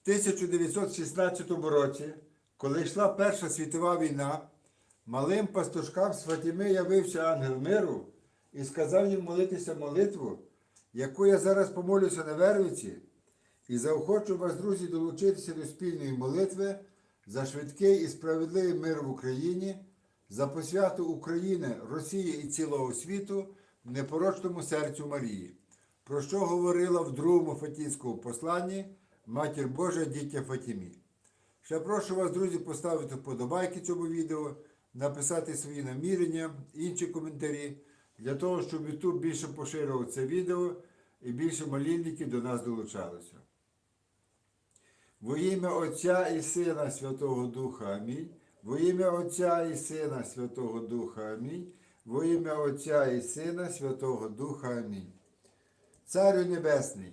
В 1916 році, коли йшла Перша світова війна, малим пастушкам з Фатіми явився ангел миру і сказав їм молитися молитву, яку я зараз помолюся на Вервиці, і заохочу вас, друзі, долучитися до спільної молитви за швидкий і справедливий мир в Україні, за посвяту України, Росії і цілого світу непорочному серцю Марії, про що говорила в другому Фатінському посланні Матір Божа дітя Фатімі. Ще прошу вас, друзі, поставити вподобайки цьому відео, написати свої намірення, інші коментарі, для того, щоб YouTube більше поширював це відео і більше молільників до нас долучалося. Во ім'я Отця і Сина Святого Духа Амінь. Во ім'я Отця і Сина Святого Духа Амінь. Во ім'я Отця і Сина Святого Духа Амінь. Царю Небесний,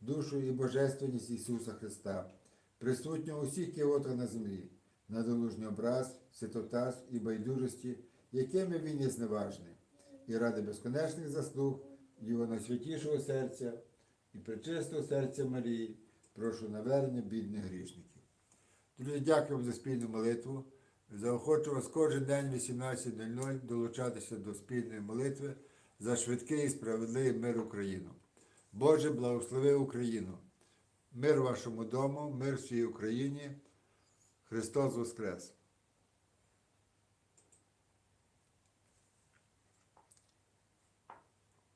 душу і божественність Ісуса Христа, присутнього у всіх кіотах на землі, на долужній образ, святотаз і байдужості, якими він є зневажний, і ради безконечних заслуг Його найсвятішого серця і пречистого серця Марії, прошу навернення бідних грішників. Друзі, дякую за спільну молитву. Заохочу вас кожен день 18.00 долучатися до спільної молитви за швидкий і справедливий мир Україну. Боже, благослови Україну! Мир вашому дому, мир всій Україні. Христос Воскрес!